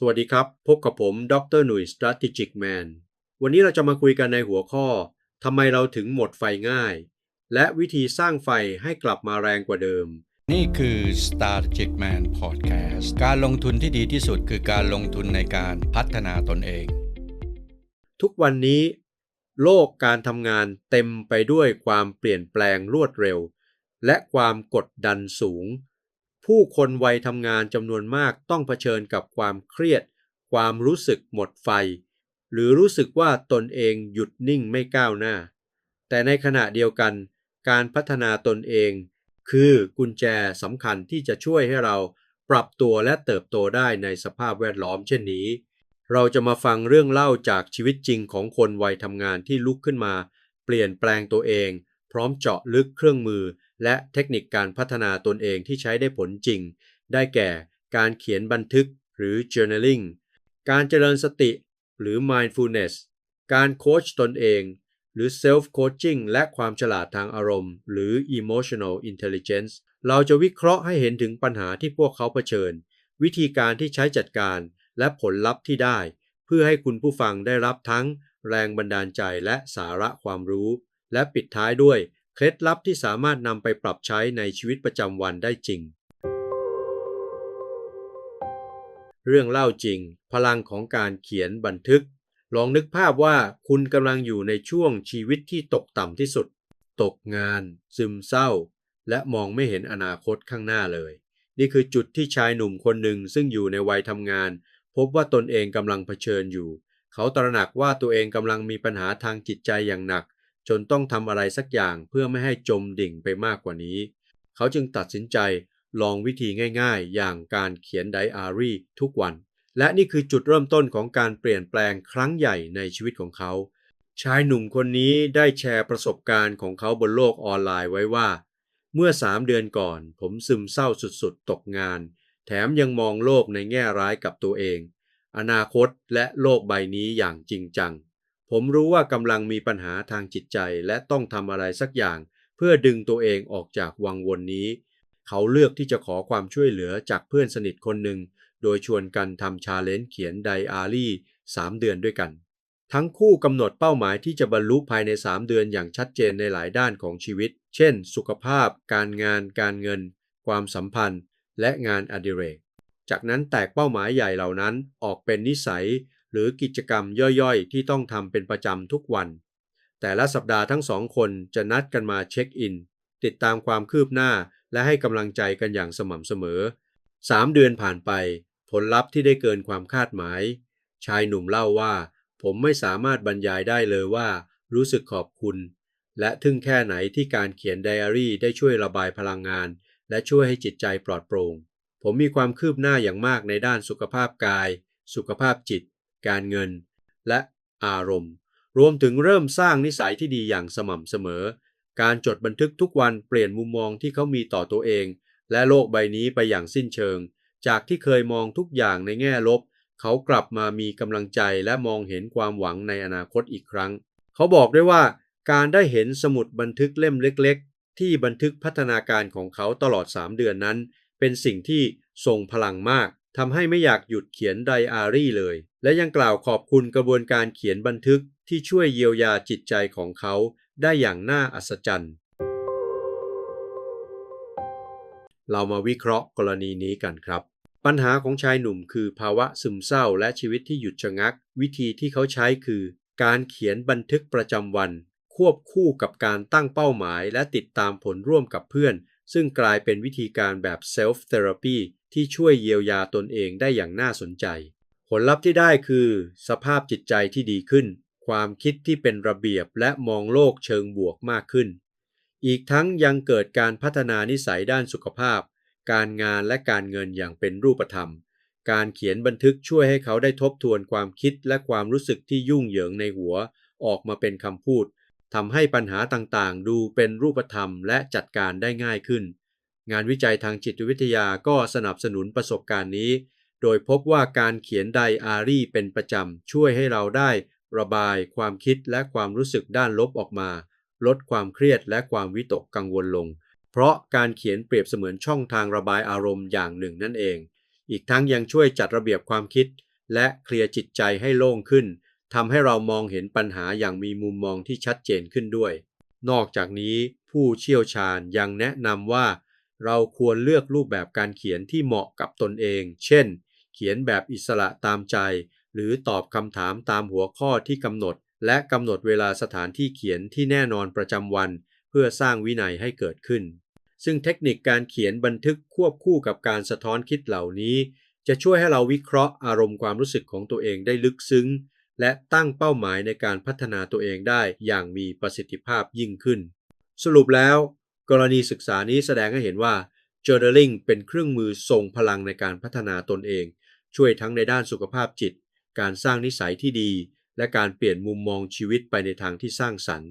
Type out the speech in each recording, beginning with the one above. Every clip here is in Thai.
สวัสดีครับ พบกับผม ดรหนุ่ย Strategic Man วันนี้เราจะมาคุยกันในหัวข้อทำไมเราถึงหมดไฟง่าย และวิธีสร้างไฟให้กลับมาแรงกว่าเดิม นี่คือ Strategic Man Podcast การลงทุนที่ดีที่สุดคือการลงทุนในการพัฒนาตนเอง ทุกวันนี้ โลกการทำงานเต็มไปด้วยความเปลี่ยนแปลงรวดเร็ว และความกดดันสูง ผู้คนวัยทำงานจำนวนมากต้องเผชิญกับความเครียด ความรู้สึกหมดไฟ หรือรู้สึกว่าตนเองหยุดนิ่งไม่ก้าวหน้า แต่ในขณะเดียวกัน การพัฒนาตนเอง คือกุญแจสำคัญที่จะช่วยให้เราปรับตัวและเติบโตได้ในสภาพแวดล้อมเช่นนี้ เราจะมาฟังเรื่องเล่าจากชีวิตจริงของคนวัยทำงานที่ลุกขึ้นมา เปลี่ยนแปลงตัวเอง พร้อมเจาะลึกเครื่องมือ และเทคนิคการพัฒนาตนเองที่ใช้ได้ผลจริง ได้แก่การเขียนบันทึกหรือ journaling การเจริญสติหรือ mindfulness การโค้ชตนเอง หรือ self coaching และความฉลาดทางอารมณ์ หรือ emotional intelligence เราจะวิเคราะห์ให้เห็นถึงปัญหาที่พวกเขาเผชิญ วิธีการที่ใช้จัดการและผลลัพธ์ที่ได้ เพื่อให้คุณผู้ฟังได้รับทั้งแรงบันดาลใจและสาระความรู้ และปิดท้ายด้วย เคล็ดลับที่สามารถนำไปปรับใช้ในชีวิตประจำวันได้จริง เรื่องเล่าจริง พลังของการเขียนบันทึก ลองนึกภาพว่าคุณกำลังอยู่ในช่วงชีวิตที่ตกต่ำที่สุด ตกงาน ซึมเศร้า และมองไม่เห็นอนาคตข้างหน้าเลย นี่คือจุดที่ชายหนุ่มคนหนึ่งซึ่งอยู่ในวัยทำงาน พบว่าตนเองกำลังเผชิญอยู่ เขาตระหนักว่าตัวเองกำลังมีปัญหาทางจิตใจอย่างหนัก จนต้องทำอะไรสักอย่างเพื่อไม่ให้จมดิ่งไปมากกว่านี้ เขาจึงตัดสินใจลองวิธีง่ายๆ อย่างการเขียนไดอารี่ทุกวัน และนี่คือจุดเริ่มต้นของการเปลี่ยนแปลงครั้งใหญ่ในชีวิตของเขา ชายหนุ่มคนนี้ได้แชร์ประสบการณ์ของเขาบนโลกออนไลน์ไว้ว่า เมื่อสามเดือนก่อนผมซึมเศร้าสุดๆ ตกงาน แถมยังมองโลกในแง่ร้ายกับตัวเอง อนาคตและโลกใบนี้อย่างจริงจัง ผมรู้ว่ากำลังมีปัญหาทางจิตใจและต้องทำอะไรสักอย่าง เพื่อดึงตัวเองออกจากวังวนนี้ เขาเลือกที่จะขอความช่วยเหลือจากเพื่อนสนิทคนหนึ่ง โดยชวนกันทำชาเลนจ์เขียนไดอารี่ 3 เดือนด้วยกัน ทั้งคู่กำหนดเป้าหมายที่จะบรรลุภายใน 3 เดือนอย่างชัดเจนในหลายด้านของชีวิต เช่น สุขภาพ การงาน การเงิน ความสัมพันธ์ และงานอดิเรก จากนั้นแตกเป้าหมายใหญ่เหล่านั้นออกเป็นนิสัย หรือกิจกรรมย่อยๆ ที่ต้องทำเป็นประจำทุกวัน แต่ละสัปดาห์ทั้งสองคนจะนัดกันมาเช็คอิน ติดตามความคืบหน้าและให้กำลังใจกันอย่างสม่ำเสมอ 3 เดือนผ่านไป ผลลัพธ์ที่ได้เกินความคาดหมาย ชายหนุ่มเล่าว่า ผมไม่สามารถบรรยายได้เลยว่า รู้สึกขอบคุณ และทึ่งแค่ไหนที่การเขียนไดอารี่ได้ช่วยระบายพลังงาน และช่วยให้จิตใจปลอดโปร่งผมมีความคืบหน้าอย่างมากในด้านสุขภาพกาย สุขภาพจิต การเงิน และอารมณ์ รวมถึงเริ่มสร้างนิสัยที่ดีอย่างสม่ำเสมอ การจดบันทึกทุกวันเปลี่ยนมุมมองที่เขามีต่อตัวเอง และโลกใบนี้ไปอย่างสิ้นเชิง จากที่เคยมองทุกอย่างในแง่ลบ เขากลับมามีกำลังใจและมองเห็นความหวังในอนาคตอีกครั้ง เขาบอกด้วยว่าการได้เห็นสมุดบันทึกเล่มเล็ก ๆ ที่บันทึกพัฒนาการของเขาตลอด 3 เดือนนั้น เป็นสิ่งที่ทรงพลังมากทำให้ไม่อยากหยุดเขียนไดอารี่เลย และยังกล่าวขอบคุณกระบวนการเขียนบันทึกที่ช่วยเยียวยาจิตใจของเขาได้อย่างน่าอัศจรรย์ เรามาวิเคราะห์กรณีนี้กันครับ ปัญหาของชายหนุ่มคือภาวะซึมเศร้าและชีวิตที่หยุดชะงัก วิธีที่เขาใช้คือ การเขียนบันทึกประจำวัน ควบคู่กับการตั้งเป้าหมาย และติดตามผลร่วมกับเพื่อน ซึ่งกลายเป็นวิธีการแบบ self therapy ที่ช่วยเยียวยาตนเองได้อย่างน่าสนใจ ผลลัพธ์ที่ได้คือ สภาพจิตใจที่ดีขึ้น ความคิดที่เป็นระเบียบและมองโลกเชิงบวกมากขึ้น อีกทั้งยังเกิดการพัฒนานิสัยด้านสุขภาพ การงานและการเงินอย่างเป็นรูปธรรม การเขียนบันทึกช่วยให้เขาได้ทบทวนความคิดและความรู้สึกที่ยุ่งเหยิงในหัว ออกมาเป็นคำพูดทำให้ปัญหาต่างๆ ดูเป็นรูปธรรมและจัดการได้ง่ายขึ้น งานวิจัยทางจิตวิทยาก็สนับสนุนประสบการณ์นี้ โดยพบว่าการเขียนไดอารี่เป็นประจำ ช่วยให้เราได้ระบายความคิดและความรู้สึกด้านลบออกมา ลดความเครียดและความวิตกกังวลลง เพราะการเขียนเปรียบเสมือนช่องทางระบายอารมณ์อย่างหนึ่งนั่นเอง อีกทั้งยังช่วยจัดระเบียบความคิด และเคลียร์จิตใจให้โล่งขึ้นทำให้เรามองเห็นปัญหาอย่างมีมุมมองที่ชัดเจนขึ้นด้วย นอกจากนี้ผู้เชี่ยวชาญยังแนะนำว่า เราควรเลือกรูปแบบการเขียนที่เหมาะกับตนเอง เช่น เขียนแบบอิสระตามใจ หรือตอบคำถามตามหัวข้อที่กำหนด และกำหนดเวลาสถานที่เขียนที่แน่นอนประจำวัน เพื่อสร้างวินัยให้เกิดขึ้น ซึ่งเทคนิคการเขียนบันทึกควบคู่กับการสะท้อนคิดเหล่านี้ จะช่วยให้เราวิเคราะห์อารมณ์ความรู้สึกของตัวเองได้ลึกซึ้ง และตั้งเป้าหมายในการพัฒนาตัวเองได้อย่างมีประสิทธิภาพยิ่งขึ้น สรุปแล้ว กรณีศึกษานี้แสดงให้เห็นว่า journaling เป็นเครื่องมือทรงพลังในการพัฒนาตนเอง ช่วยทั้งในด้านสุขภาพจิต การสร้างนิสัยที่ดี และการเปลี่ยนมุมมองชีวิตไปในทางที่สร้างสรรค์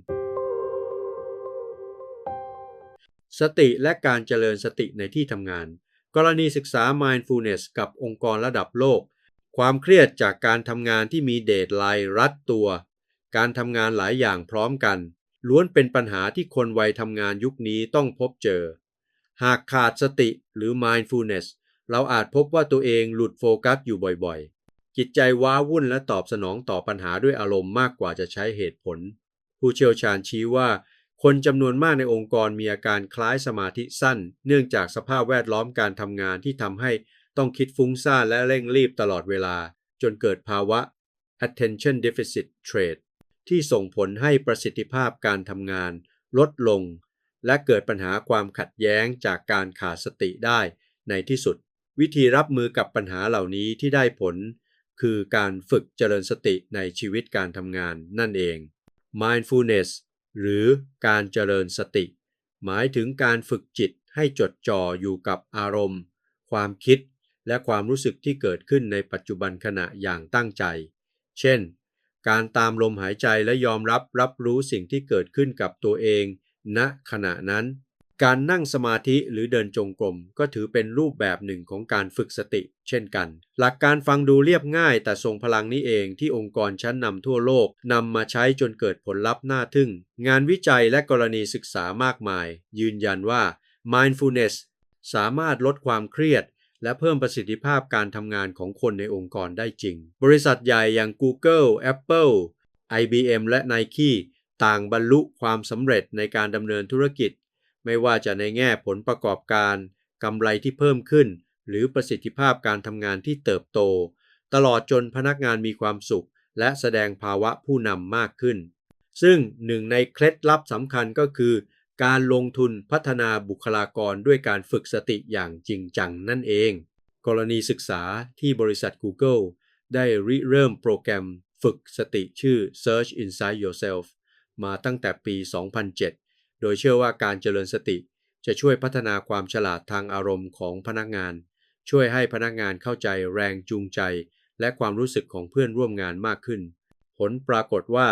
สติและการเจริญสติในที่ทำงาน กรณีศึกษา mindfulness กับองค์กรระดับโลก ความเครียดจากการทำงานที่มีเดทไลน์รัดตัว การทำงานหลายอย่างพร้อมกัน ล้วนเป็นปัญหาที่คนวัยทำงานยุคนี้ต้องพบเจอ หากขาดสติหรือ mindfulness เราอาจพบว่าตัวเองหลุดโฟกัสอยู่บ่อยๆ จิตใจว้าวุ่นและตอบสนองต่อปัญหาด้วยอารมณ์มากกว่าจะใช้เหตุผล ผู้เชี่ยวชาญชี้ว่า คนจำนวนมากในองค์กรมีอาการคล้ายสมาธิสั้น เนื่องจากสภาพแวดล้อมการทำงานที่ทำให้ต้องคิดฟุ้งซ่านและเร่งรีบตลอดเวลา จนเกิดภาวะ attention deficit trait ที่ส่งผลให้ประสิทธิภาพการทำงาน ลดลง และเกิดปัญหาความขัดแย้งจากการขาดสติได้ในที่สุด วิธีรับมือกับปัญหาเหล่านี้ที่ได้ผล คือการฝึกเจริญสติในชีวิตการทำงานนั่นเอง mindfulness หรือการเจริญสติ หมายถึงการฝึกจิตให้จดจ่ออยู่กับอารมณ์ ความคิดและความรู้สึกที่เกิดขึ้นในปัจจุบันขณะอย่างตั้งใจ เช่น การตามลมหายใจและยอมรับรับรู้สิ่งที่เกิดขึ้นกับตัวเอง ณขณะนั้น การนั่งสมาธิหรือเดินจงกรมก็ถือเป็นรูปแบบหนึ่งของการฝึกสติ เช่นกัน หลักการฟังดูเรียบง่ายแต่ทรงพลังนี้เองที่องค์กรชั้นนำทั่วโลกนำมาใช้จนเกิดผลลัพธ์น่าทึ่ง งานวิจัยและกรณีศึกษามากมาย ยืนยันว่า mindfulness สามารถลดความเครียด และเพิ่มประสิทธิภาพการทำงานของคนในองค์กรได้จริง บริษัทใหญ่อย่าง Google, Apple, IBM และ Nike ต่างบรรลุความสำเร็จในการดำเนินธุรกิจ ไม่ว่าจะในแง่ผลประกอบการกำไรที่เพิ่มขึ้น หรือประสิทธิภาพการทำงานที่เติบโต ตลอดจนพนักงานมีความสุข และแสดงภาวะผู้นำมากขึ้น ซึ่งหนึ่งในเคล็ดลับสำคัญก็คือ การลงทุนพัฒนาบุคลากรด้วยการฝึกสติอย่างจริงจังนั่นเอง กรณีศึกษาที่บริษัท Google ได้ริเริ่มโปรแกรมฝึกสติชื่อ Search Inside Yourself มาตั้งแต่ปี 2007 ดยเชื่อว่าการเจริญสติจะช่วยพัฒนาความฉลาดทางอารมณ์ของพนักงาน ช่วยให้พนักงานเข้าใจแรงจูงใจ และความรู้สึกของเพื่อนร่วมงานมากขึ้น ผลปรากฏว่า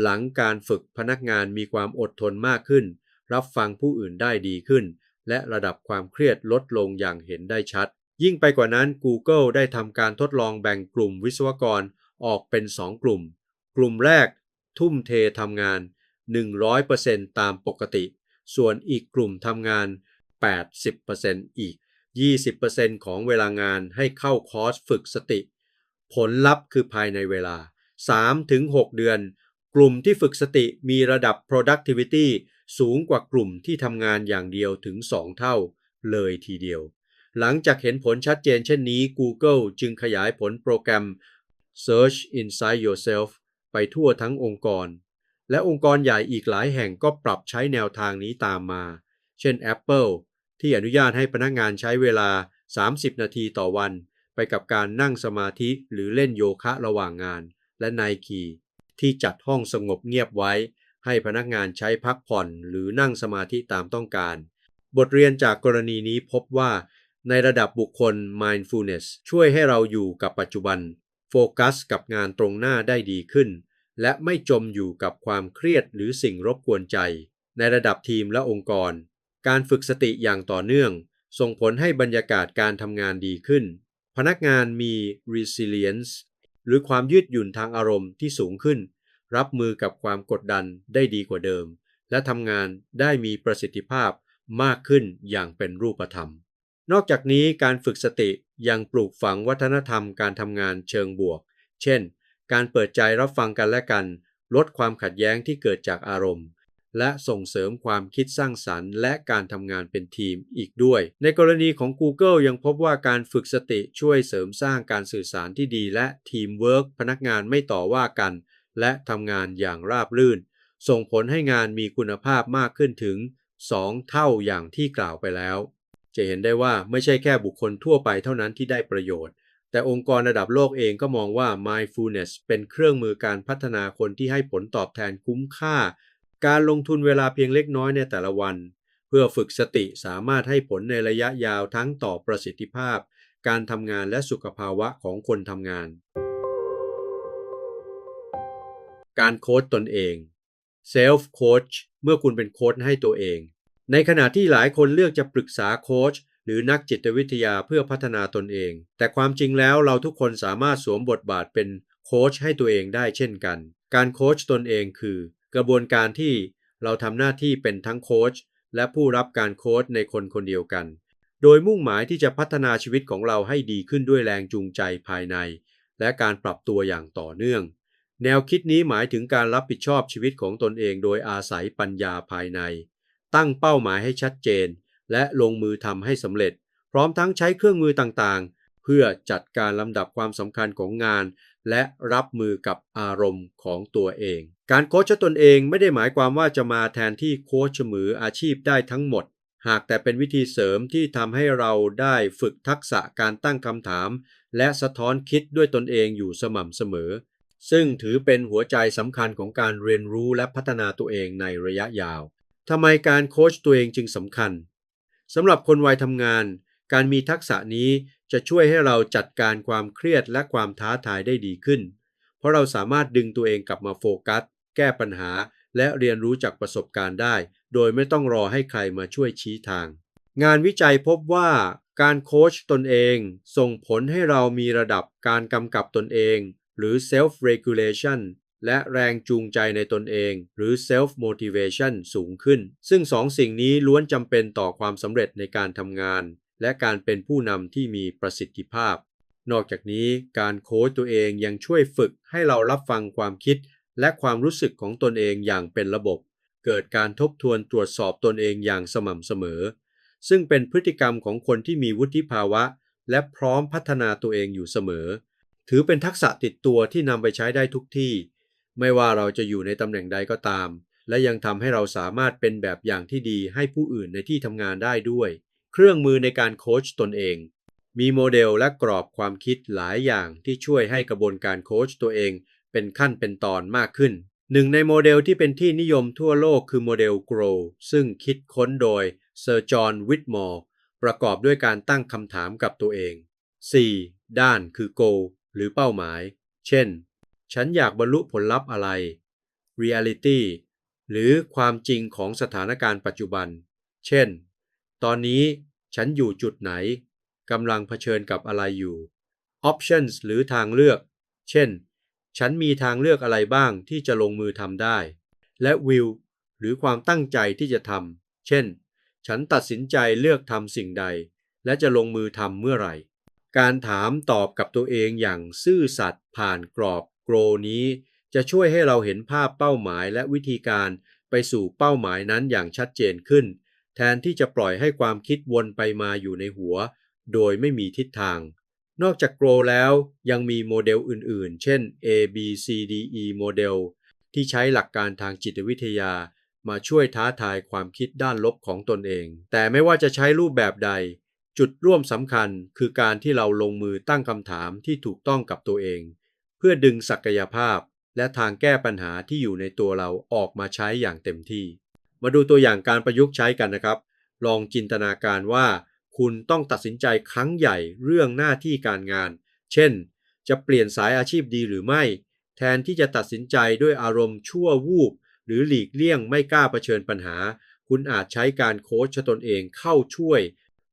หลังการฝึกพนักงานมีความอดทนมากขึ้น รับฟังผู้อื่นได้ดีขึ้น และระดับความเครียดลดลงอย่างเห็นได้ชัด ยิ่งไปกว่านั้น Google ได้ทำการทดลองแบ่งกลุ่มวิศวกรออกเป็น 2 กลุ่ม กลุ่มแรก ทุ่มเททำงาน 100%ตามปกติ ส่วนอีกกลุ่มทำงาน 80%อีก 20%ของเวลางานให้เข้าคอร์สฝึกสติ ผลลัพธ์คือภายในเวลา 3-6 เดือน กลุ่มที่ฝึกสติมีระดับ productivity สูงกว่ากลุ่มที่ทำงานอย่างเดียวถึง 2 เท่า เลยทีเดียว หลังจากเห็นผลชัดเจนเช่นนี้ Google จึงขยายผลโปรแกรม Search Inside Yourself ไปทั่วทั้งองค์กร และองค์กรใหญ่อีกหลายแห่งก็ปรับใช้แนวทางนี้ตามมา เช่น Apple ที่อนุญาตให้พนักงานใช้เวลา 30 นาทีต่อวัน ไปกับการนั่งสมาธิหรือเล่นโยคะระหว่างงาน และ Nike ที่จัดห้องสงบเงียบไว้ ให้พนักงานใช้พักผ่อนหรือนั่งสมาธิตามต้องการ บทเรียนจากกรณีนี้พบว่า ในระดับบุคคล mindfulness ช่วยให้เราอยู่กับปัจจุบัน โฟกัสกับงานตรงหน้าได้ดีขึ้น และไม่จมอยู่กับความเครียดหรือสิ่งรบกวนใจ ในระดับทีมและองค์กร การฝึกสติอย่างต่อเนื่อง ส่งผลให้บรรยากาศการทำงานดีขึ้น พนักงานมี resilience หรือความยืดหยุ่นทางอารมณ์ที่สูงขึ้น รับมือกับความกดดันได้ดีกว่าเดิม และทำงานได้มีประสิทธิภาพมากขึ้นอย่างเป็นรูปธรรม นอกจากนี้การฝึกสติยังปลูกฝังวัฒนธรรมการทำงานเชิงบวก เช่น การเปิดใจรับฟังกันและกัน ลดความขัดแย้งที่เกิดจากอารมณ์ และส่งเสริมความคิดสร้างสรรค์ และการทำงานเป็นทีมอีกด้วย ในกรณีของ Google ยังพบว่าการฝึกสติช่วยเสริมสร้างการสื่อสารที่ดี และทีมเวิร์กพนักงานไม่ต่อว่ากัน และทำงานอย่างราบรื่น ส่งผลให้งานมีคุณภาพมากขึ้นถึง 2 เท่าอย่างที่กล่าวไปแล้ว จะเห็นได้ว่าไม่ใช่แค่บุคคลทั่วไปเท่านั้นที่ได้ประโยชน์ แต่องค์กรระดับโลกเองก็มองว่า mindfulness เป็นเครื่องมือการพัฒนาคนที่ให้ผลตอบแทนคุ้มค่า การลงทุนเวลาเพียงเล็กน้อยในแต่ละวัน เพื่อฝึกสติสามารถให้ผลในระยะยาวทั้งต่อประสิทธิภาพ การทำงานและสุขภาวะของคนทำงาน การโค้ชตนเอง self coach เมื่อคุณเป็นโค้ชให้ตัวเอง ในขณะที่หลายคนเลือกจะปรึกษาโค้ช หรือนักจิตวิทยาเพื่อพัฒนาตนเอง แต่ความจริงแล้วเราทุกคนสามารถสวมบทบาทเป็นโค้ชให้ตัวเองได้เช่นกัน การโค้ชตนเองคือ กระบวนการที่เราทำหน้าที่เป็นทั้งโค้ชและผู้รับการโค้ชในคนคนเดียวกัน โดยมุ่งหมายที่จะพัฒนาชีวิตของเราให้ดีขึ้นด้วยแรงจูงใจภายใน และการปรับตัวอย่างต่อเนื่อง แนวคิดนี้หมายถึงการรับผิดชอบชีวิตของตนเองโดยอาศัยปัญญาภายใน ตั้งเป้าหมายให้ชัดเจน และลงมือทำให้สำเร็จ พร้อมทั้งใช้เครื่องมือต่างๆ เพื่อจัดการลำดับความสำคัญของงาน และรับมือกับอารมณ์ของตัวเอง การโค้ชตนเองไม่ได้หมายความว่าจะมาแทนที่โค้ชมืออาชีพได้ทั้งหมด หากแต่เป็นวิธีเสริมที่ทำให้เราได้ฝึกทักษะการตั้งคำถาม และสะท้อนคิดด้วยตนเองอยู่สม่ำเสมอ ซึ่งถือเป็นหัวใจสำคัญของการเรียนรู้และพัฒนาตัวเองในระยะยาวทำไมการโค้ชตัวเองจึงสำคัญ สำหรับคนวัยทำงาน การมีทักษะนี้จะช่วยให้เราจัดการความเครียดและความท้าทายได้ดีขึ้น เพราะเราสามารถดึงตัวเองกลับมาโฟกัส แก้ปัญหา และเรียนรู้จากประสบการณ์ได้ โดยไม่ต้องรอให้ใครมาช่วยชี้ทาง งานวิจัยพบว่าการโค้ชตนเอง ส่งผลให้เรามีระดับการกำกับตนเอง หรือ self regulation และแรงจูงใจในตนเอง หรือ self motivation สูงขึ้น ซึ่งสองสิ่งนี้ล้วนจำเป็นต่อความสำเร็จในการทำงาน และการเป็นผู้นำที่มีประสิทธิภาพ นอกจากนี้การโค้ชตัวเองยังช่วยฝึกให้เรารับฟังความคิด และความรู้สึกของตนเองอย่างเป็นระบบ เกิดการทบทวนตรวจสอบตนเองอย่างสม่ำเสมอ ซึ่งเป็นพฤติกรรมของคนที่มีวุฒิภาวะ และพร้อมพัฒนาตัวเองอยู่เสมอ ถือเป็นทักษะติดตัวที่นำไปใช้ได้ทุกที่ ไม่ว่าเราจะอยู่ในตำแหน่งใดก็ตาม และยังทำให้เราสามารถเป็นแบบอย่างที่ดีให้ผู้อื่นในที่ทำงานได้ด้วย เครื่องมือในการโค้ชตนเอง มีโมเดลและกรอบความคิดหลายอย่างที่ช่วยให้กระบวนการโค้ชตัวเอง เป็นขั้นเป็นตอนมากขึ้นหนึ่งในโมเดลที่เป็นที่นิยมทั่วโลกคือโมเดล Grow ซึ่งคิดค้นโดยเซอร์จอห์นวิทมอร์ประกอบด้วยการตั้งคำถามกับตัวเอง 4. ด้านคือ goal หรือเป้าหมาย เช่น ฉันอยากบรรลุผลลัพธ์อะไร reality หรือความจริงของสถานการณ์ปัจจุบัน เช่น ตอนนี้ฉันอยู่จุดไหน กำลังเผชิญกับอะไรอยู่ options หรือทางเลือก เช่น ฉันมีทางเลือกอะไรบ้างที่จะลงมือทำได้ และ will หรือความตั้งใจที่จะทำ เช่น ฉันตัดสินใจเลือกทำสิ่งใด และจะลงมือทำเมื่อไหร่ การถามตอบกับตัวเองอย่างซื่อสัตย์ผ่านกรอบ โกรนี้จะช่วยให้เราเห็นภาพเป้าหมายและวิธีการไปสู่เป้าหมายนั้นอย่างชัดเจนขึ้น แทนที่จะปล่อยให้ความคิดวนไปมาอยู่ในหัว โดยไม่มีทิศทาง นอกจากโกรแล้วยังมีโมเดลอื่นๆ เช่น A B C D E โมเดลที่ใช้หลักการทางจิตวิทยา มาช่วยท้าทายความคิดด้านลบของตนเอง แต่ไม่ว่าจะใช้รูปแบบใด จุดร่วมสำคัญคือการที่เราลงมือตั้งคำถามที่ถูกต้องกับตัวเอง เพื่อดึงศักยภาพและทางแก้ปัญหาที่อยู่ในตัวเราออกมาใช้อย่างเต็มที่ มาดูตัวอย่างการประยุกต์ใช้กันนะครับ ลองจินตนาการว่า คุณต้องตัดสินใจครั้งใหญ่เรื่องหน้าที่การงาน เช่น จะเปลี่ยนสายอาชีพดีหรือไม่ แทนที่จะตัดสินใจด้วยอารมณ์ชั่ววูบหรือหลีกเลี่ยงไม่กล้าเผชิญปัญหา คุณอาจใช้การโค้ชตนเองเข้าช่วย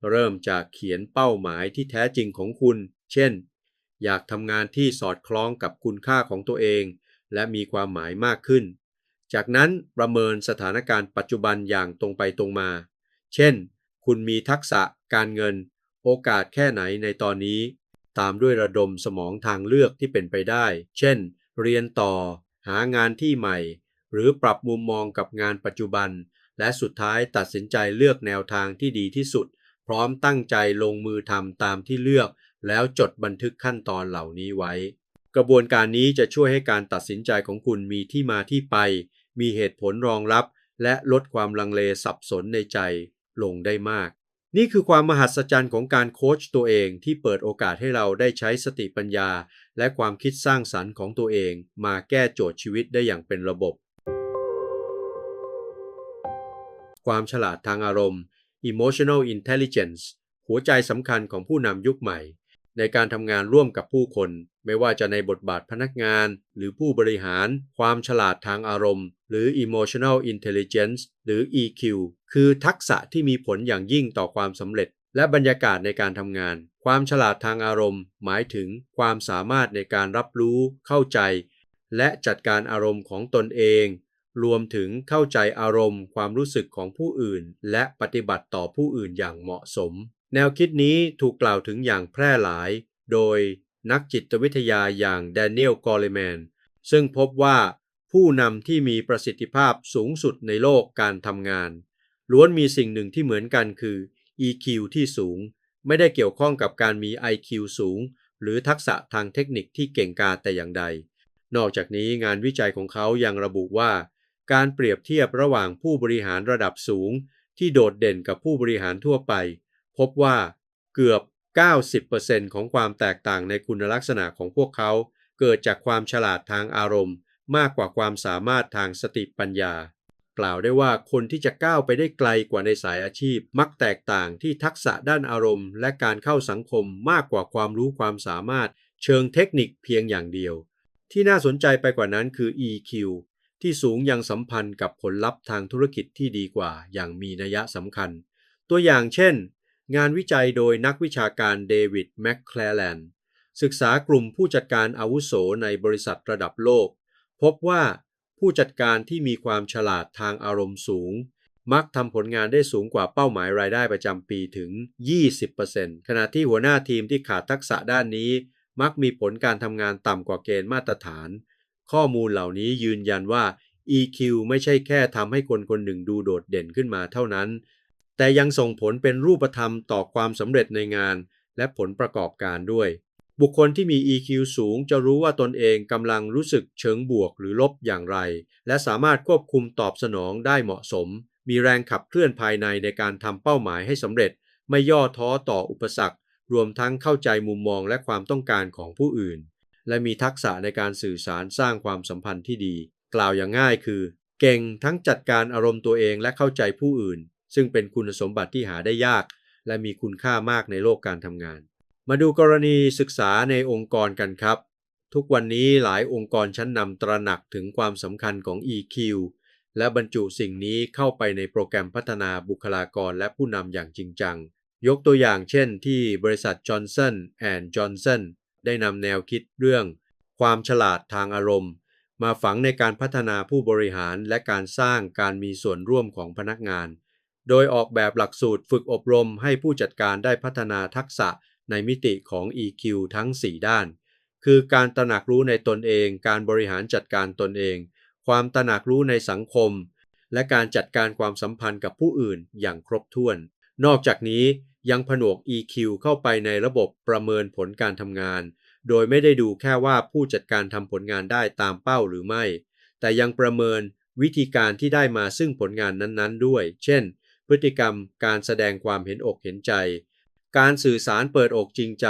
เริ่มจากเขียนเป้าหมายที่แท้จริงของคุณ เช่น อยากทำงานที่สอดคล้องกับคุณค่าของตัวเอง และมีความหมายมากขึ้น จากนั้นประเมินสถานการณ์ปัจจุบันอย่างตรงไปตรงมา เช่น คุณมีทักษะการเงิน โอกาสแค่ไหนในตอนนี้ ตามด้วยระดมสมองทางเลือกที่เป็นไปได้ เช่น เรียนต่อ หางานที่ใหม่ หรือปรับมุมมองกับงานปัจจุบัน และสุดท้ายตัดสินใจเลือกแนวทางที่ดีที่สุด พร้อมตั้งใจลงมือทำตามที่เลือก แล้วจดบันทึกขั้นตอนเหล่านี้ไว้ กระบวนการนี้จะช่วยให้การตัดสินใจของคุณมีที่มาที่ไป มีเหตุผลรองรับ และลดความลังเลสับสนในใจลงได้มาก นี่คือความมหัศจรรย์ของการโค้ชตัวเองที่เปิดโอกาสให้เราได้ใช้สติปัญญา และความคิดสร้างสรรค์ของตัวเอง มาแก้โจทย์ชีวิตได้อย่างเป็นระบบ ความฉลาดทางอารมณ์ emotional intelligence หัวใจสำคัญของผู้นำยุคใหม่ ในการทำงานร่วมกับผู้คน ไม่ว่าจะในบทบาทพนักงาน หรือผู้บริหาร ความฉลาดทางอารมณ์ หรือ emotional intelligence หรือ EQ คือทักษะที่มีผลอย่างยิ่งต่อความสำเร็จ และบรรยากาศในการทำงาน ความฉลาดทางอารมณ์ หมายถึงความสามารถในการรับรู้ เข้าใจ และจัดการอารมณ์ของตนเอง รวมถึงเข้าใจอารมณ์ ความรู้สึกของผู้อื่น และปฏิบัติต่อผู้อื่นอย่างเหมาะสมแนวคิดนี้ถูกกล่าวถึงอย่างแพร่หลาย โดยนักจิตวิทยาอย่างแดเนียลกอร์เลแมน ซึ่งพบว่าผู้นำที่มีประสิทธิภาพสูงสุดในโลกการทำงาน ล้วนมีสิ่งหนึ่งที่เหมือนกันคือ EQ ที่สูง ไม่ได้เกี่ยวข้องกับการมี IQ สูง หรือทักษะทางเทคนิคที่เก่งกาจแต่อย่างใด นอกจากนี้งานวิจัยของเขายังระบุว่า การเปรียบเทียบระหว่างผู้บริหารระดับสูง ที่โดดเด่นกับผู้บริหารทั่วไป พบว่าเกือบ 90%ของความแตกต่างในคุณลักษณะของพวกเขา เกิดจากความฉลาดทางอารมณ์ มากกว่าความสามารถทางสติปัญญากล่าวได้ว่าคนที่จะก้าวไปได้ไกลกว่าในสายอาชีพ มักแตกต่างที่ทักษะด้านอารมณ์ และการเข้าสังคมมากกว่าความรู้ความสามารถ เชิงเทคนิคเพียงอย่างเดียว ที่น่าสนใจไปกว่านั้นคือ EQ ที่สูงยังสัมพันธ์กับผลลัพธ์ทางธุรกิจที่ดีกว่าอย่างมีนัยสำคัญ ตัวอย่างเช่น งานวิจัยโดยนักวิชาการเดวิดแมคแคลแลนศึกษากลุ่มผู้จัดการอาวุโสในบริษัทระดับโลก พบว่าผู้จัดการที่มีความฉลาดทางอารมณ์สูง มักทำผลงานได้สูงกว่าเป้าหมายรายได้ประจำปีถึง 20%ขณะที่หัวหน้าทีมที่ขาดทักษะด้านนี้ มักมีผลการทำงานต่ำกว่าเกณฑ์มาตรฐาน ข้อมูลเหล่านี้ยืนยันว่า EQ ไม่ใช่แค่ทำให้คนคนหนึ่งดูโดดเด่นขึ้นมาเท่านั้น แต่ยังส่งผลเป็นรูปธรรมต่อความสำเร็จในงาน และผลประกอบการด้วย บุคคลที่มี EQ สูงจะรู้ว่าตนเองกำลังรู้สึกเชิงบวกหรือลบอย่างไร และสามารถควบคุมตอบสนองได้เหมาะสม มีแรงขับเคลื่อนภายในในการทำเป้าหมายให้สำเร็จ ไม่ย่อท้อต่ออุปสรรค รวมทั้งเข้าใจมุมมองและความต้องการของผู้อื่น และมีทักษะในการสื่อสารสร้างความสัมพันธ์ที่ดี กล่าวอย่างง่ายคือ เก่งทั้งจัดการอารมณ์ตัวเองและเข้าใจผู้อื่น ซึ่งเป็นคุณสมบัติที่หาได้ยาก และมีคุณค่ามากในโลกการทำงาน มาดูกรณีศึกษาในองค์กรกันครับ ทุกวันนี้หลายองค์กรชั้นนำตระหนักถึงความสำคัญของ EQ และบรรจุสิ่งนี้เข้าไปในโปรแกรมพัฒนาบุคลากรและผู้นำอย่างจริงจัง ยกตัวอย่างเช่นที่บริษัท Johnson Johnson ได้นำแนวคิดเรื่อง ความฉลาดทางอารมณ์ มาฝังในการพัฒนาผู้บริหารและการสร้างการมีส่วนร่วมของพนักงาน โดยออกแบบหลักสูตรฝึกอบรมให้ผู้จัดการได้พัฒนาทักษะในมิติของ EQ ทั้ง 4 ด้าน คือการตระหนักรู้ในตนเอง การบริหารจัดการตนเอง ความตระหนักรู้ในสังคม และการจัดการความสัมพันธ์กับผู้อื่นอย่างครบถ้วน นอกจากนี้ยังผนวก EQ เข้าไปในระบบประเมินผลการทำงาน โดยไม่ได้ดูแค่ว่าผู้จัดการทำผลงานได้ตามเป้าหรือไม่ แต่ยังประเมินวิธีการที่ได้มาซึ่งผลงานนั้นๆ ด้วย เช่น พฤติกรรมการแสดงความเห็นอกเห็นใจ การสื่อสารเปิดอกจริงใจ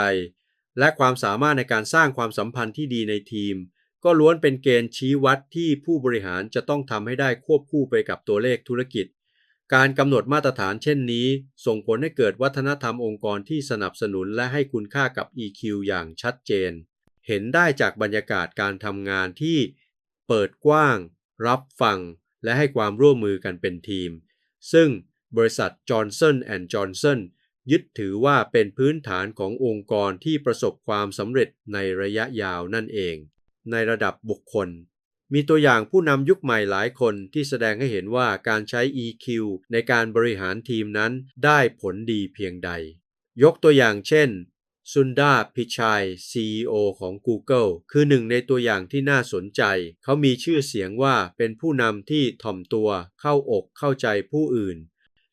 และความสามารถในการสร้างความสัมพันธ์ที่ดีในทีม ก็ล้วนเป็นเกณฑ์ชี้วัดที่ผู้บริหารจะต้องทำให้ได้ควบคู่ไปกับตัวเลขธุรกิจ การกำหนดมาตรฐานเช่นนี้ ส่งผลให้เกิดวัฒนธรรมองค์กรที่สนับสนุนและให้คุณค่ากับ EQ อย่างชัดเจน เห็นได้จากบรรยากาศการทำงานที่เปิดกว้าง รับฟัง และให้ความร่วมมือกันเป็นทีม ซึ่ง บริษัท Johnson Johnson ยึดถือว่าเป็นพื้นฐานขององค์กรที่ประสบความสำเร็จในระยะยาวนั่นเอง ในระดับบุคคล มีตัวอย่างผู้นำยุคใหม่หลายคนที่แสดงให้เห็นว่าการใช้ EQ ในการบริหารทีมนั้นได้ผลดีเพียงใด ยกตัวอย่างเช่นซุนดาพิชัย CEO ของ Google คือหนึ่งในตัวอย่างที่น่าสนใจ เขามีชื่อเสียงว่าเป็นผู้นำที่ถ่อมตัว เข้าอกเข้าใจผู้อื่น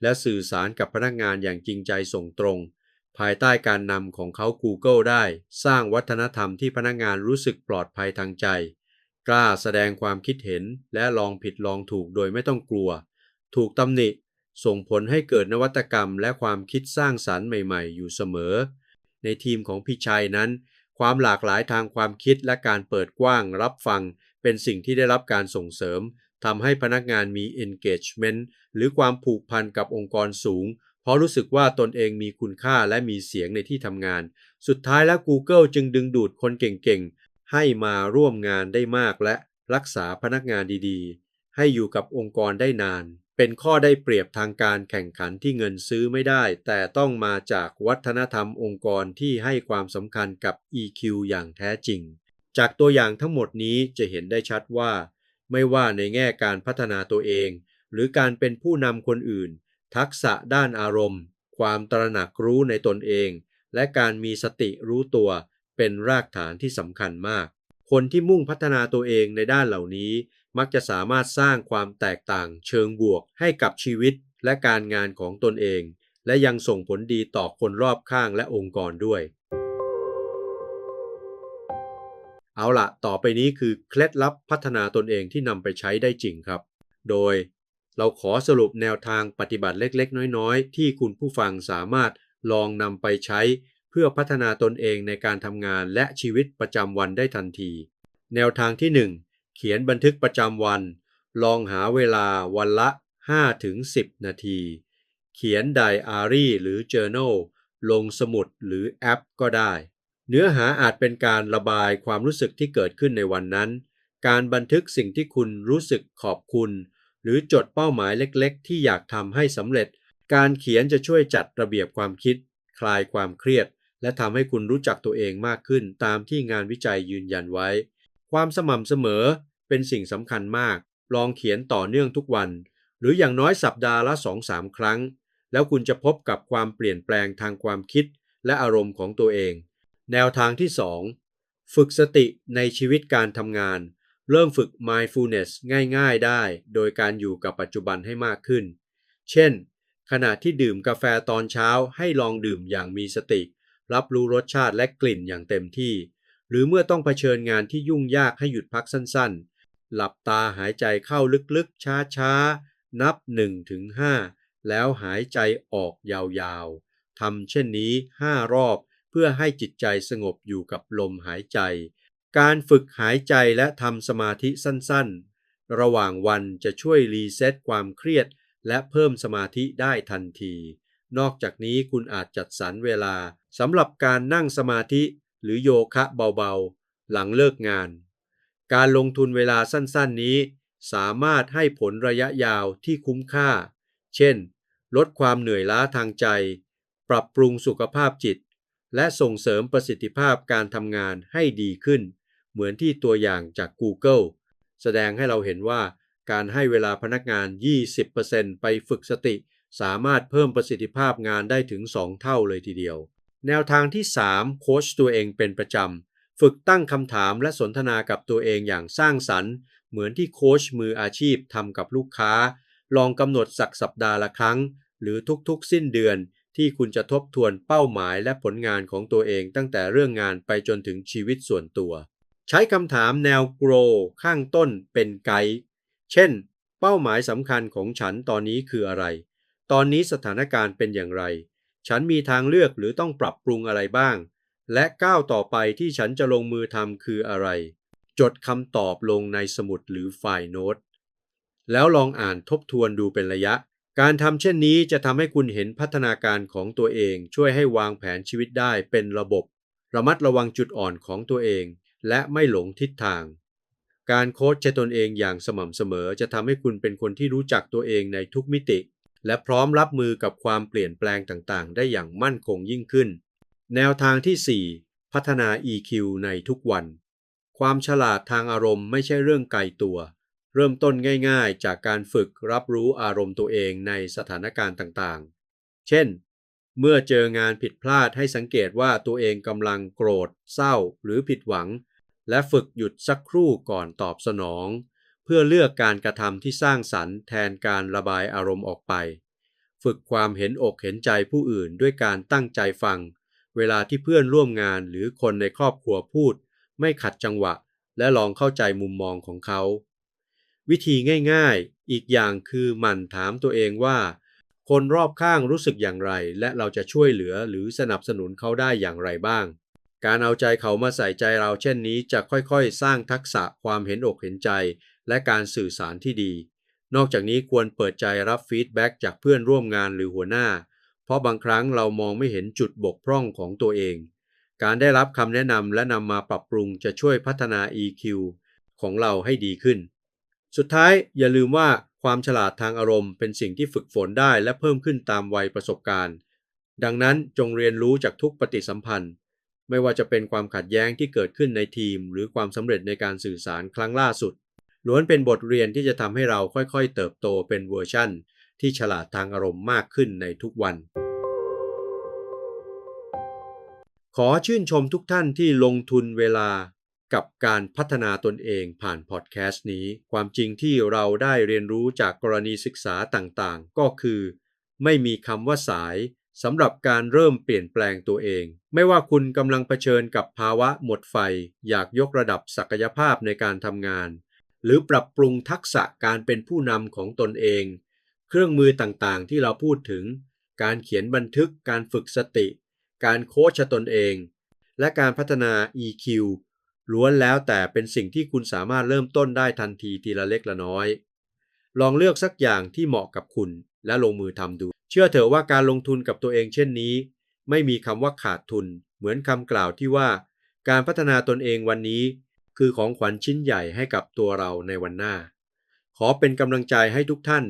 และสื่อสารกับพนักงานอย่างจริงใจส่งตรง ภายใต้การนำของเขา Google ได้สร้างวัฒนธรรมที่พนักงานรู้สึกปลอดภัยทางใจ กล้าแสดงความคิดเห็นและลองผิดลองถูกโดยไม่ต้องกลัว ถูกตำหนิส่งผลให้เกิดนวัตกรรมและความคิดสร้างสารรค์ใหม่ๆ อยู่เสมอ ในทีมของพี่ชัยนั้น ความหลากหลายทางความคิดและการเปิดกว้างรับฟัง เป็นสิ่งที่ได้รับการส่งเสริม ทำให้พนักงานมี engagement หรือความผูกพันกับองค์กรสูง เพราะรู้สึกว่าตนเองมีคุณค่าและมีเสียงในที่ทำงาน สุดท้ายแล้ว Google จึงดึงดูดคนเก่งๆ ให้มาร่วมงานได้มากและรักษาพนักงานดีๆ ให้อยู่กับองค์กรได้นาน เป็นข้อได้เปรียบทางการแข่งขันที่เงินซื้อไม่ได้ แต่ต้องมาจากวัฒนธรรมองค์กรที่ให้ความสำคัญกับ EQ อย่างแท้จริง จากตัวอย่างทั้งหมดนี้จะเห็นได้ชัดว่า ไม่ว่าในแง่การพัฒนาตัวเอง หรือการเป็นผู้นำคนอื่น ทักษะด้านอารมณ์ ความตระหนักรู้ในตนเอง และการมีสติรู้ตัว เป็นรากฐานที่สำคัญมาก คนที่มุ่งพัฒนาตัวเองในด้านเหล่านี้ มักจะสามารถสร้างความแตกต่าง เชิงบวกให้กับชีวิตและการงานของตนเอง และยังส่งผลดีต่อคนรอบข้างและองค์กรด้วย เอาละต่อไปนี้คือเคล็ดลับพัฒนาตนเองที่นำไปใช้ได้จริงครับ โดยเราขอสรุปแนวทางปฏิบัติเล็กๆ น้อยๆ ที่คุณผู้ฟังสามารถลองนำไปใช้ เพื่อพัฒนาตนเองในการทำงานและชีวิตประจำวันได้ทันที แนวทางที่ 1 เขียนบันทึกประจำวัน ลองหาเวลาวันละ 5-10 นาที เขียนไดอารี่หรือ journal ลงสมุดหรือแอปก็ได้ เนื้อหาอาจเป็นการระบายความรู้สึกที่เกิดขึ้นในวันนั้น การบันทึกสิ่งที่คุณรู้สึกขอบคุณ หรือจดเป้าหมายเล็กๆ ที่อยากทำให้สำเร็จ การเขียนจะช่วยจัดระเบียบความคิด คลายความเครียด และทำให้คุณรู้จักตัวเองมากขึ้นตามที่งานวิจัยยืนยันไว้ ความสม่ำเสมอเป็นสิ่งสำคัญมาก ลองเขียนต่อเนื่องทุกวัน หรืออย่างน้อยสัปดาห์ละ2-3 ครั้ง แล้วคุณจะพบกับความเปลี่ยนแปลงทางความคิด และอารมณ์ของตัวเอง แนวทางที่ 2 ฝึกสติในชีวิตการทำงาน เริ่มฝึก mindfulness ง่ายๆ ได้ โดยการอยู่กับปัจจุบันให้มากขึ้น เช่น ขณะที่ดื่มกาแฟตอนเช้าให้ลองดื่มอย่างมีสติ รับรู้รสชาติและกลิ่นอย่างเต็มที่ หรือเมื่อต้องเผชิญงานที่ยุ่งยากให้หยุดพักสั้นๆ หลับตาหายใจเข้าลึกๆ ช้าๆ นับ1ถึง5แล้วหายใจออกยาวๆทำเช่นนี้ 5 รอบ เพื่อให้จิตใจสงบอยู่กับลมหายใจ การฝึกหายใจและทำสมาธิสั้นๆ ระหว่างวันจะช่วยรีเซ็ตความเครียด และเพิ่มสมาธิได้ทันที นอกจากนี้คุณอาจจัดสรรเวลาสำหรับการนั่งสมาธิหรือโยคะเบาๆ หลังเลิกงาน การลงทุนเวลาสั้นๆนี้ สามารถให้ผลระยะยาวที่คุ้มค่า เช่น ลดความเหนื่อยล้าทางใจ ปรับปรุงสุขภาพจิต และส่งเสริมประสิทธิภาพการทำงานให้ดีขึ้น เหมือนที่ตัวอย่างจาก Google แสดงให้เราเห็นว่าการให้เวลาพนักงาน 20%ไปฝึกสติ สามารถเพิ่มประสิทธิภาพงานได้ถึง 2 เท่าเลยทีเดียว แนวทางที่ 3 โค้ชตัวเองเป็นประจำ ฝึกตั้งคำถามและสนทนากับตัวเองอย่างสร้างสรรค์ เหมือนที่โค้ชมืออาชีพทำกับลูกค้า ลองกำหนดสักสัปดาห์ละครั้ง หรือทุกๆ สิ้นเดือน ที่คุณจะทบทวนเป้าหมายและผลงานของตัวเองตั้งแต่เรื่องงานไปจนถึงชีวิตส่วนตัว ใช้คำถามแนว grow ข้างต้นเป็นไกด์เช่น เป้าหมายสำคัญของฉันตอนนี้คืออะไร ตอนนี้สถานการณ์เป็นอย่างไร ฉันมีทางเลือกหรือต้องปรับปรุงอะไรบ้าง และก้าวต่อไปที่ฉันจะลงมือทำคืออะไร จดคำตอบลงในสมุดหรือไฟล์โน้ตแล้วลองอ่านทบทวนดูเป็นระยะ การทำเช่นนี้จะทำให้คุณเห็นพัฒนาการของตัวเอง ช่วยให้วางแผนชีวิตได้เป็นระบบ ระมัดระวังจุดอ่อนของตัวเอง และไม่หลงทิศทาง การโค้ชใจตนเองอย่างสม่ำเสมอจะทำให้คุณเป็นคนที่รู้จักตัวเองในทุกมิติ และพร้อมรับมือกับความเปลี่ยนแปลงต่างๆ ได้อย่างมั่นคงยิ่งขึ้น แนวทางที่ 4 พัฒนา EQ ในทุกวัน ความฉลาดทางอารมณ์ไม่ใช่เรื่องไกลตัว เริ่มต้นง่ายๆ จากการฝึกรับรู้อารมณ์ตัวเองในสถานการณ์ต่างๆ เช่น เมื่อเจองานผิดพลาดให้สังเกตว่าตัวเองกำลังโกรธ เศร้า หรือผิดหวัง และฝึกหยุดสักครู่ก่อนตอบสนอง เพื่อเลือกการกระทำที่สร้างสรรค์แทนการระบายอารมณ์ออกไป ฝึกความเห็นอกเห็นใจผู้อื่นด้วยการตั้งใจฟัง เวลาที่เพื่อนร่วมงานหรือคนในครอบครัวพูด ไม่ขัดจังหวะ และลองเข้าใจมุมมองของเขา วิธีง่ายๆ อีกอย่างคือหมั่นถามตัวเองว่า คนรอบข้างรู้สึกอย่างไร และเราจะช่วยเหลือหรือสนับสนุนเขาได้อย่างไรบ้าง การเอาใจเขามาใส่ใจเราเช่นนี้จะค่อยๆ สร้างทักษะความเห็นอกเห็นใจ และการสื่อสารที่ดี นอกจากนี้ควรเปิดใจรับฟีดแบ็กจากเพื่อนร่วมงานหรือหัวหน้า เพราะบางครั้งเรามองไม่เห็นจุดบกพร่องของตัวเอง การได้รับคำแนะนำและนำมาปรับปรุงจะช่วยพัฒนา EQ ของเราให้ดีขึ้น สุดท้ายอย่าลืมว่าความฉลาดทางอารมณ์เป็นสิ่งที่ฝึกฝนได้และเพิ่มขึ้นตามวัยประสบการณ์ ดังนั้นจงเรียนรู้จากทุกปฏิสัมพันธ์ ไม่ว่าจะเป็นความขัดแย้งที่เกิดขึ้นในทีม หรือความสำเร็จในการสื่อสารครั้งล่าสุด ล้วนเป็นบทเรียนที่จะทำให้เราค่อยๆ เติบโตเป็นเวอร์ชั่น ที่ฉลาดทางอารมณ์มากขึ้นในทุกวัน ขอชื่นชมทุกท่านที่ลงทุนเวลา กับการพัฒนาตนเองผ่านพอดแคสต์นี้ ความจริงที่เราได้เรียนรู้จากกรณีศึกษาต่างๆ ก็คือ ไม่มีคำว่าสายสำหรับการเริ่มเปลี่ยนแปลงตัวเอง ไม่ว่าคุณกำลังเผชิญกับภาวะหมดไฟ อยากยกระดับศักยภาพในการทำงาน หรือปรับปรุงทักษะการเป็นผู้นำของตนเอง เครื่องมือต่างๆที่เราพูดถึง การเขียนบันทึก การฝึกสติ การโค้ชตนเอง และการพัฒนา EQ ล้วนแล้วแต่เป็นสิ่งที่คุณสามารถเริ่มต้นได้ทันทีทีละเล็กละน้อย ลองเลือกสักอย่างที่เหมาะกับคุณและลงมือทำดู เชื่อเถอะว่าการลงทุนกับตัวเองเช่นนี้ ไม่มีคำว่าขาดทุน เหมือนคำกล่าวที่ว่า การพัฒนาตนเองวันนี้ คือของขวัญชิ้นใหญ่ให้กับตัวเราในวันหน้า ขอเป็นกำลังใจให้ทุกท่าน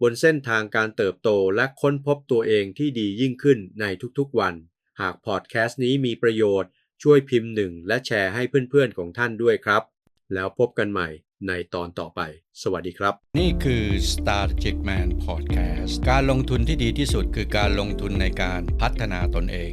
บนเส้นทางการเติบโตและค้นพบตัวเองที่ดียิ่งขึ้นในทุกๆวัน หากพอดแคสต์นี้มีประโยชน์ ช่วยพิมพ์หนึ่งและแชร์ให้เพื่อนๆของท่านด้วยครับ แล้วพบกันใหม่ในตอนต่อไป สวัสดีครับ นี่คือ Strategic Man Podcast การลงทุนที่ดีที่สุดคือการลงทุนในการพัฒนาตนเอง